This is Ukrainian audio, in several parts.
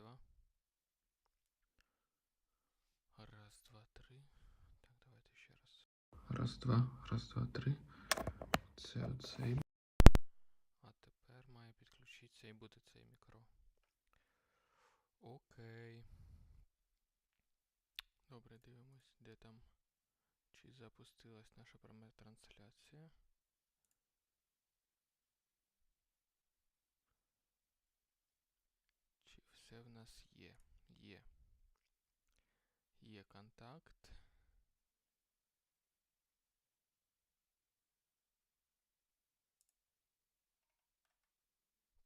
два. Раз, два, три. Так, давайте ще раз. Раз, два, раз, два, три. Це оцей. А тепер має підключитися і бути цей мікро. Окей. Добре, дивимось, де там. Чи запустилась наша пряма трансляція. Чи все в нас є? Є. Є контакт.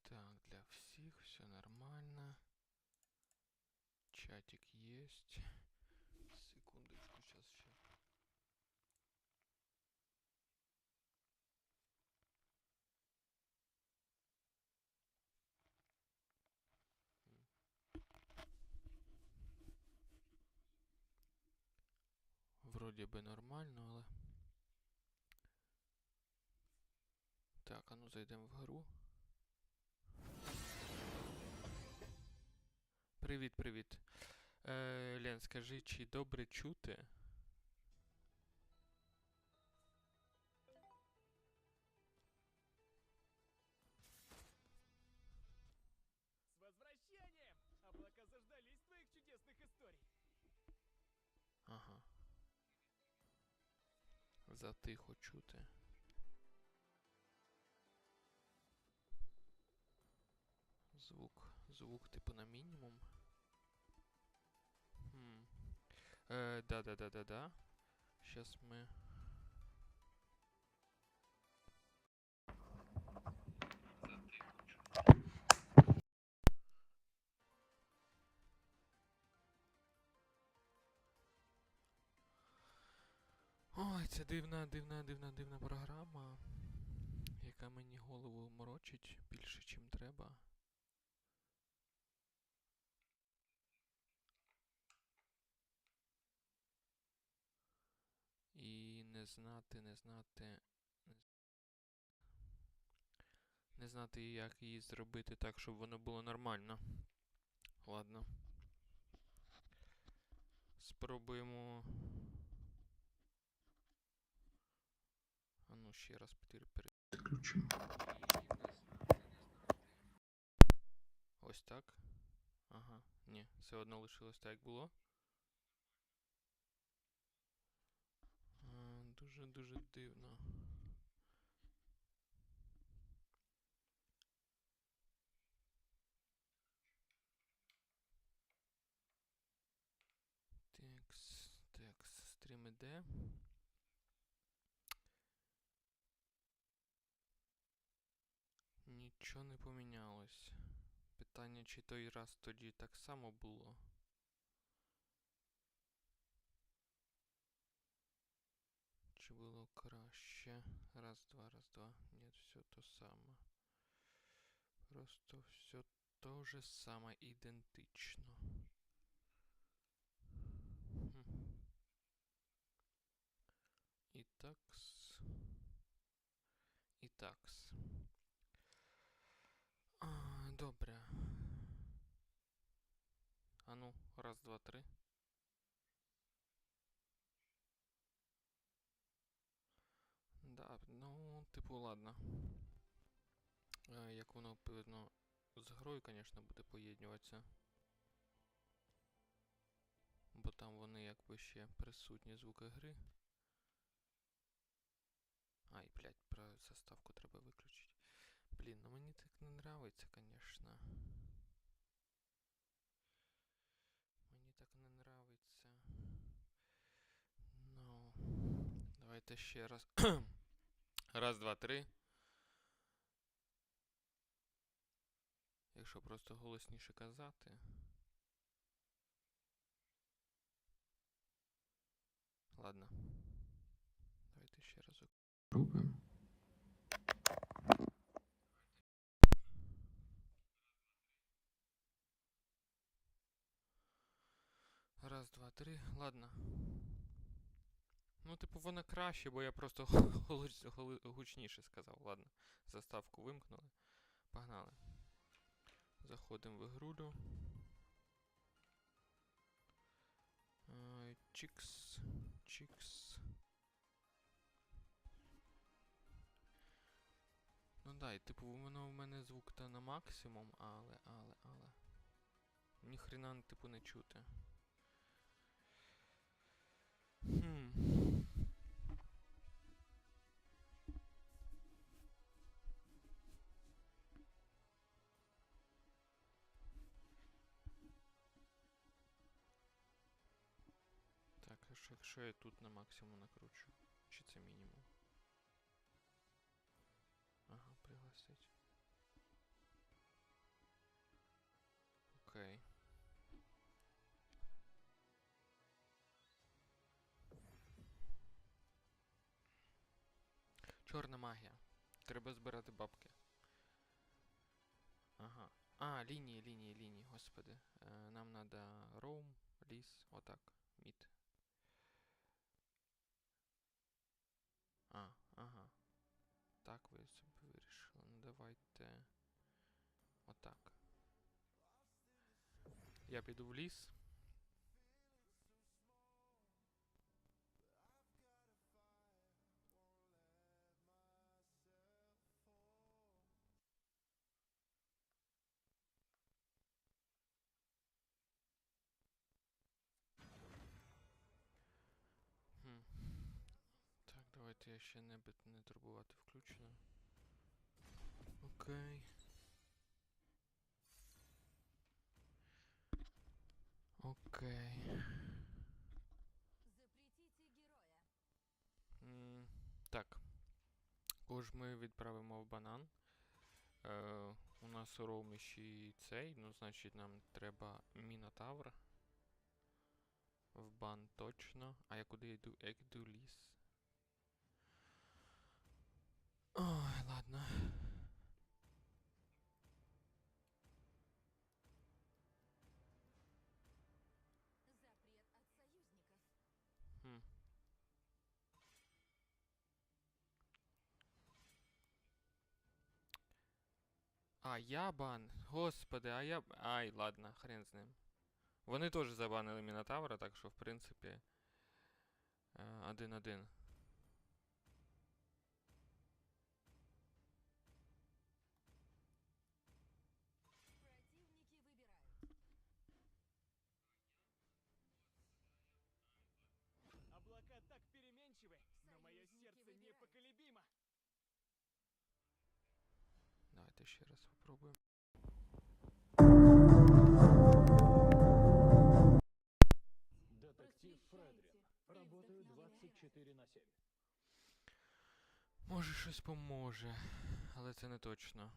Так, для всіх все нормально. Чатик есть. Вроді би нормально, але. Так, а ну зайдемо в гру. Привіт, привіт. Е, Лен, скажи, чи добре чути? Затихо чути. Звук. Звук типу на мінімум. Хм. Е, да, да, да, да, да. Сейчас ми. Це дивна, дивна, дивна, дивна програма, яка мені голову морочить більше, чим треба. І не знати, не знати. Не знати, як її зробити так, щоб воно було нормально. Ладно. Спробуємо. А ну ще раз пере- переключимо. Ось так. Ага, ні, все одно лишилось так, як було. Дуже-дуже дивно. Текс, текс, стрім іде. Нічого не помінялось. Питання, чи той раз тоді так само було. Чи було краще? Раз, два, раз, два. Ні, все то саме. Просто все то же саме ідентично. Хм. І такс. І такс. Добре. А ну, раз, два, три. Да, ну, типу, ладно. Е, як воно, певно, з грою, звісно, буде поєднюватися. Бо там вони якби ще присутні звуки гри. Ай, блядь, про заставку треба виключити. Блін, ну мені так не нравиться, конечно. Мені так не нравиться. Ну, давайте ще раз. раз, два, три. Якщо просто голосніше казати. Ладно. Давайте ще разок. Пробуємо. Раз, два, три. Ладно. Ну, типу, воно краще, бо я просто гучніше сказав. Ладно. Заставку вимкнули. Погнали. Заходимо в ігрулю. Е, Чікс. Чікс. Ну да, і типу воно в мене звук та на максимум, але, але, але. Ні хрена, типу, не чути. Хм. Так, а я тут на максимум накручу? Чи це мінімум? Чорна магія. Треба збирати бабки. Ага. А, лінії, лінії, лінії, господи. Е, нам надо роум, ліс, отак, мід. А, ага. Так ви собі вирішили. Ну давайте. Отак. Я піду в ліс. Давайте я ще не, не турбувати включено. Окей. Окей. Запретите героя. М, Так. Кого ж ми відправимо в банан. Е, у нас у роумі ще цей, ну, значить, нам треба Мінотавр. В бан точно. А я куди йду? Я йду ліс. Ой, ладно. Запрет от союзников. Хм. А, я бан. Господи, а я. Ай, ладно, хрен з ним. Вони теж забанили Мінотавра, так що, в принципі. е, Один-один. Давайте ще раз попробуємо. Детектив Фредрин. Работаю 24 на 7. Може щось поможе, але це не точно.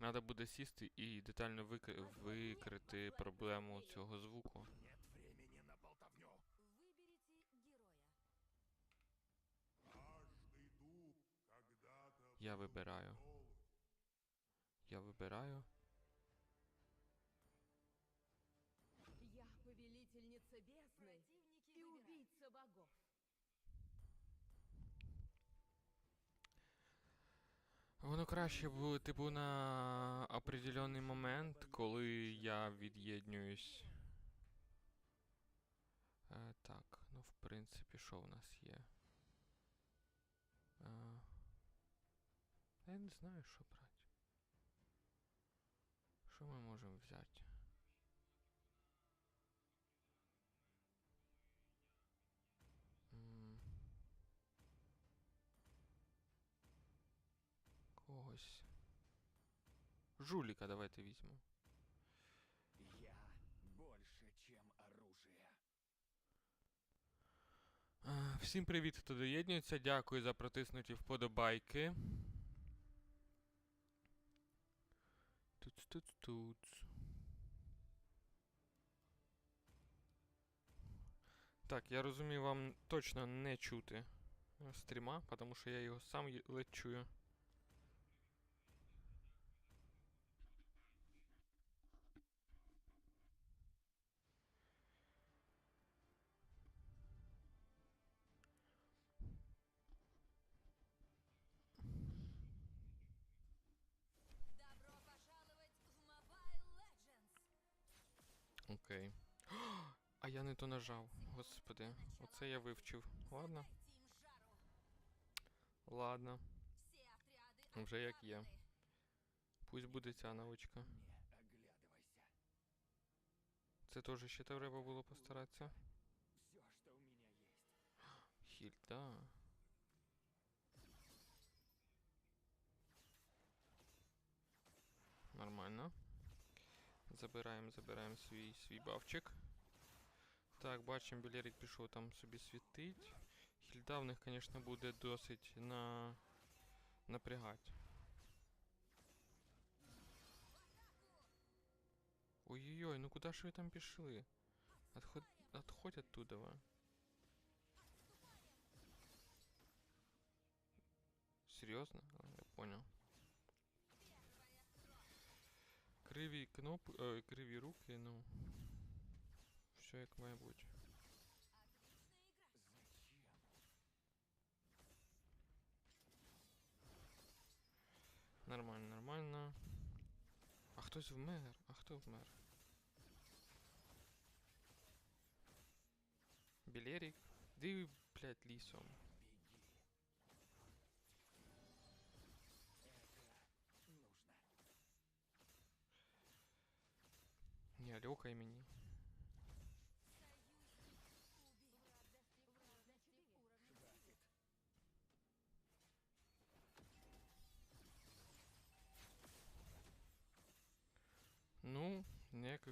Надо буде сісти і детально викри- викрити проблему цього звуку. Нет времени Я вибираю. Я повелительница бездны Противники и выбирают. убийца богов. Воно краще буде, типу, на определенний момент, коли я від'єднуюсь. Е, так, ну в принципі, що в нас є? Е, я не знаю, що брати. Що ми можемо взяти? Когось. Жуліка давайте візьмемо. Я больше, чем оружие. Е, Всім привіт, хто доєднується. Дякую за протиснуті вподобайки. Туц. Так, я розумію, вам точно не чути стріма, тому що я його сам ледь чую. не то нажав. Господи. Оце я вивчив. Ладно. Дайте им жару. Ладно. Все отряды Вже як є. отправлены. Пусть буде ця навичка. Не оглядывайся. Це теж ще треба було постаратися. Все, что у меня есть. Хільда. Нормально. Забираємо, забираємо свій, свій бавчик. Так, бачимо, Білерик пішов там собі світить. Хільда в них, звісно, буде досить на... напрягати. Ой-ой-ой, ну куди ж ви там пішли? Отход... Отходь оттуда. ви. Серьезно? А, Я понял. Криві кноп... Ой, криві руки, ну. Все як має бути. Нормально, нормально. А хтось вмер? А хто вмер? Білерік? Ди, блядь, лісом. Нужно. Не, лёкай мені.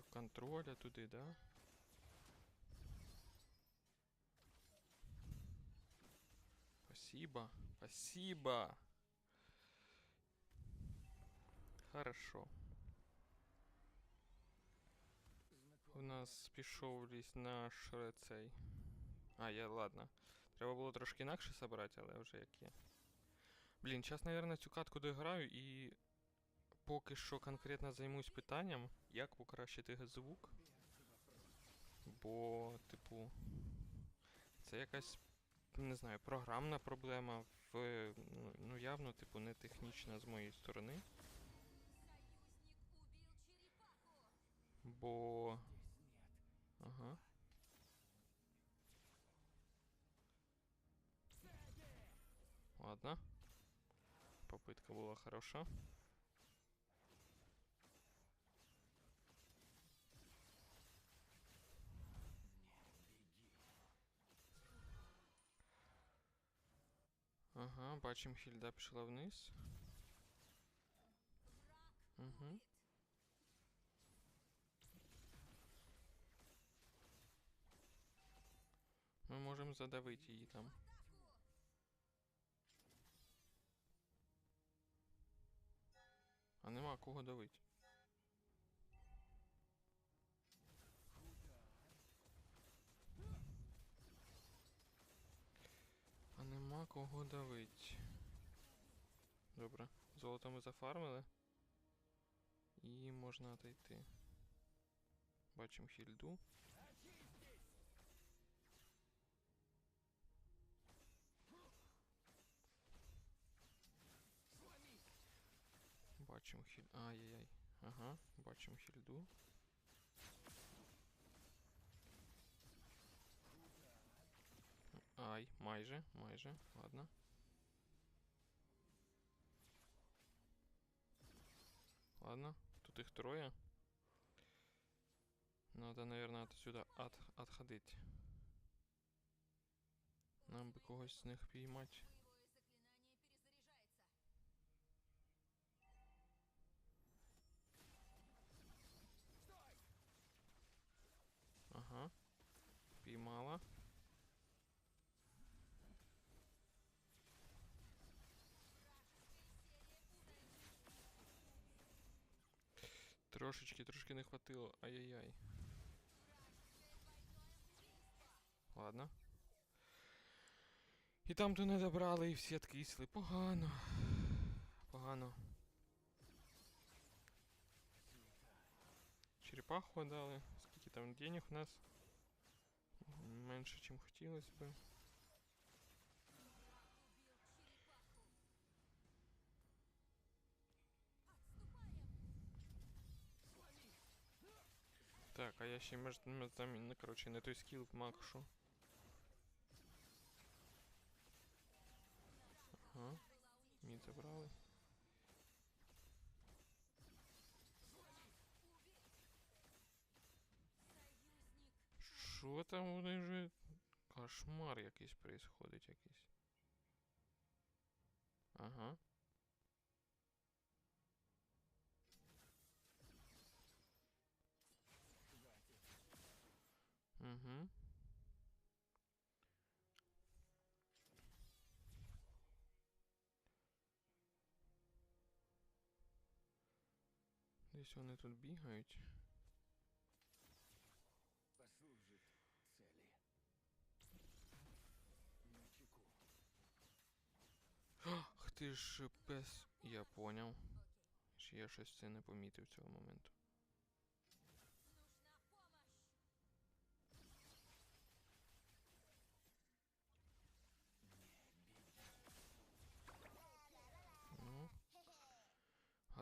контроля туди, да? Спасибо, спасибо. Хорошо. У нас пішов ліс наш е, цей. А, я ладно. Треба було трошки інакше собрати, але вже як є. Блін, зараз, наверное, цю катку дограю і поки що конкретно займусь питанням, як покращити звук. Бо, типу, це якась, не знаю, програмна проблема в, ну, ну явно, типу, не технічна з моєї сторони. Бо. Ага. Ладно. Попытка была хороша. Ага, бачимо, Хільда пішла вниз. Угу. Ми можемо задавити її там. А нема кого давити. Кого давить. Добре. Золото ми зафармили. І можна отойти. Бачимо хільду. Бачимо хіль. Ай-яй-яй. Ага, бачимо хільду. Ай, майже, майже, ладно. Ладно, тут их трое. Надо, наверное, отсюда от, отходить. Нам бы когось з них піймати. Трошечки, трошки не хватило. Ай-яй-яй. Ладно. І там то не добрали, і всі откисли. Погано. Погано. Черепаху дали. Скільки там денег у нас? Менше, чим хотілося би. Так, а я ще між, ну, коротше, не той скіл макшу. Ага. Мід забрали. Що там вони вже? Кошмар якийсь происходить якийсь. Ага. Угу. Десь вони тут бігають. Послужит цели. На чеку. Ах ти ж пес. Я поняв. Ж Я щось це не помітив цього моменту.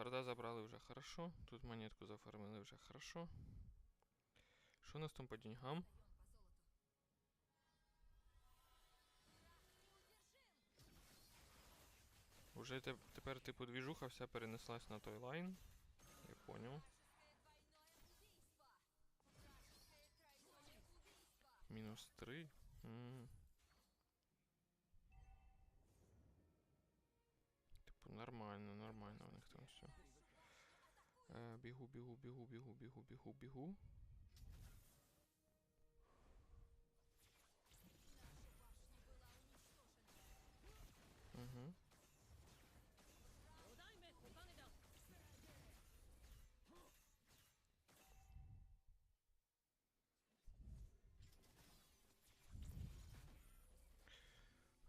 Гарда забрали вже хорошо. Тут монетку зафармили вже хорошо. Що у нас там по деньгам? Уже те, тепер типу двіжуха вся перенеслась на той лайн. Я поняв. Мінус 3. М. Типу нормально, нормально у них там все. Е, бігу, бігу, бігу, бігу, бігу, бігу, бігу. Угу.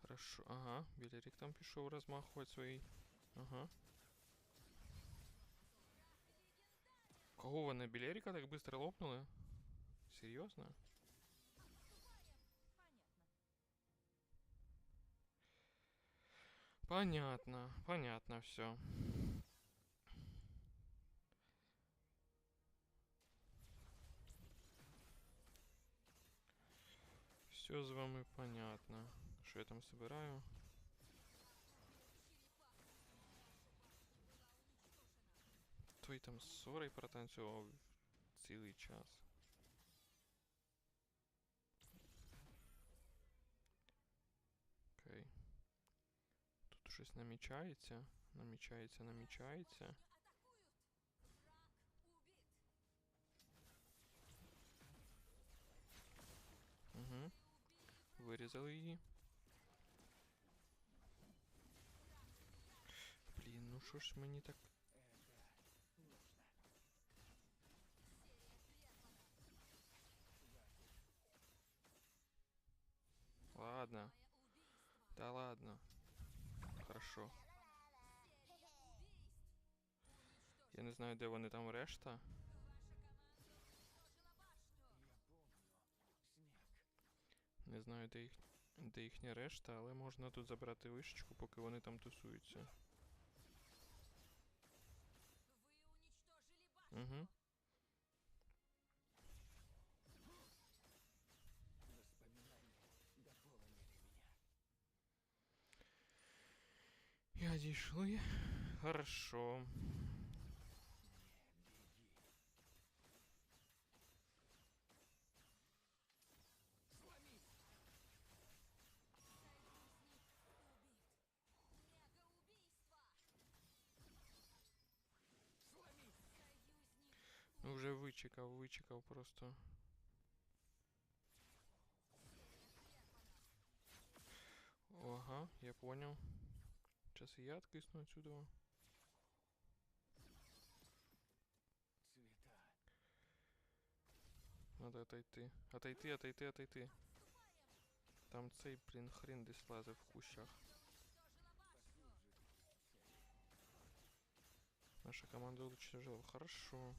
Хорошо, ага, Білерік там пішов розмахувати свої. Ага. Кого вони Білеріка так быстро лопнули? Серйозно? Понятно, понятно все. Все з вами понятно. Що я там собираю? Той там з Сорой протанцював цілий час. Окей. Тут щось намічається. Намічається, намічається. Угу. Вирізали її. Блін, ну що ж мені так. Ладно. Да ладно. Хорошо. Я не знаю, де вони там решта. Не знаю, де їх. Де їхня решта, але можна тут забрати вишечку, поки вони там тусуються. Угу. перешли. Хорошо. Ну уже вычекал, вычекал просто. Ага, я понял. Сейчас и я откисну отсюда. Цвета. Надо отойти. Отойти, отойти, отойти. Там цей, блін, хрен десь лазив в кущах. Наша команда уничтожила. Хорошо.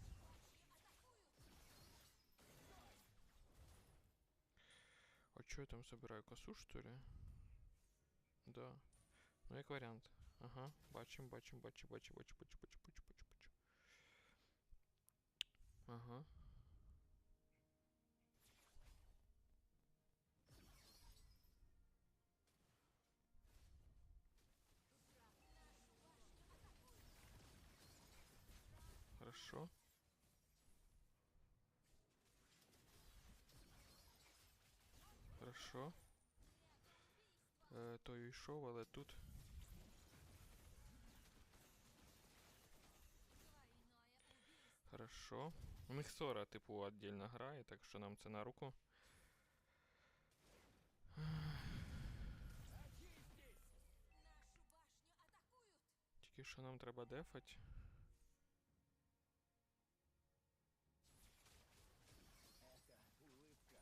А чё я там собираю? Косу, что ли? Да. Ну, як варіант. Ага, бачимо, бачимо, бачимо, бачимо, бачимо, бачимо, бачимо, бачимо, бачимо, бачимо. Ага. Хорошо. Хорошо. Е, то йшов, але тут. Хорошо. У них Сора, типу, отдельно грає, так що нам це на руку. Тільки що нам треба дефать. Это улыбка.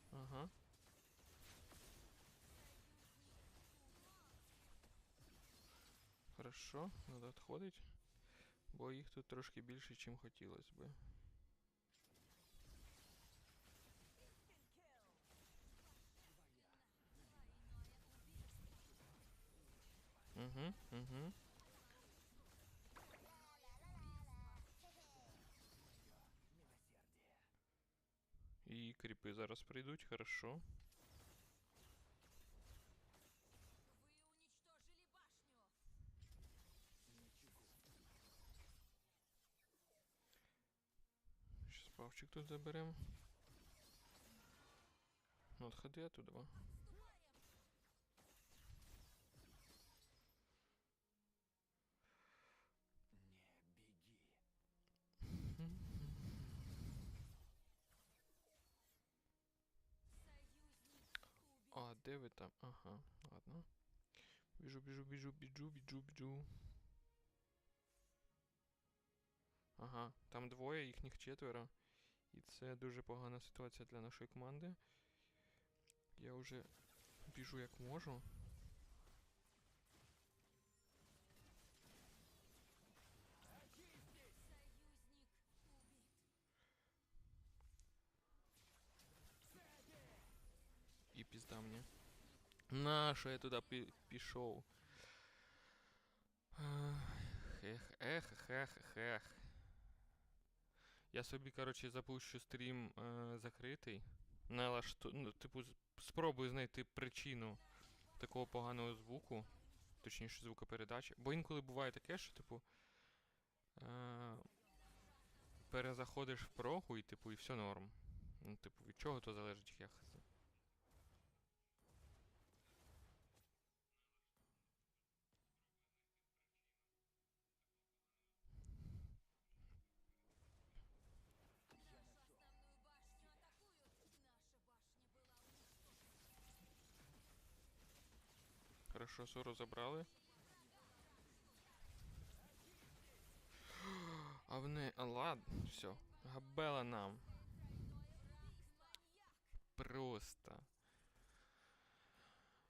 Все, Хорошо, надо відходить. Бо їх тут трошки більше, чим хотілося би. Угу, угу. Милосердие. І кріпи зараз прийдуть, хорошо. Павчик тут заберем. Ну, отходи оттуда. во. Не беги. А, де ви там? Ага, ладно. Біжу, біжу, біжу, біжу, біжу, біжу. Ага, там двоє, їхніх четверо. І це дуже погана ситуація для нашої команди. Я вже біжу як можу. І пізда мені. На, що я туди пі- пішов? Ах, Ех, ех, ех, ех. Я собі, коротше, запущу стрім е, закритий. Налашту... Ну, типу, спробую знайти причину такого поганого звуку. Точніше, звукопередачі. Бо інколи буває таке, що, типу. Е, перезаходиш в прогу і, типу, і все норм. Ну, типу, від чого то залежить я Хорошо, Сору забрали. А в не... А ладно, все. Габела нам. Просто.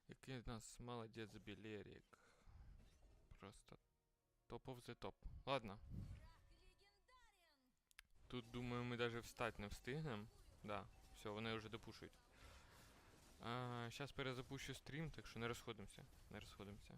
Який в нас молодець Білерік. Просто топ of the топ. Ладно. Тут, думаю, ми даже встать не встигнемо. Да, все, вони вже допушують. А, Зараз перезапущу стрім, так що не розходимося. Не розходимося.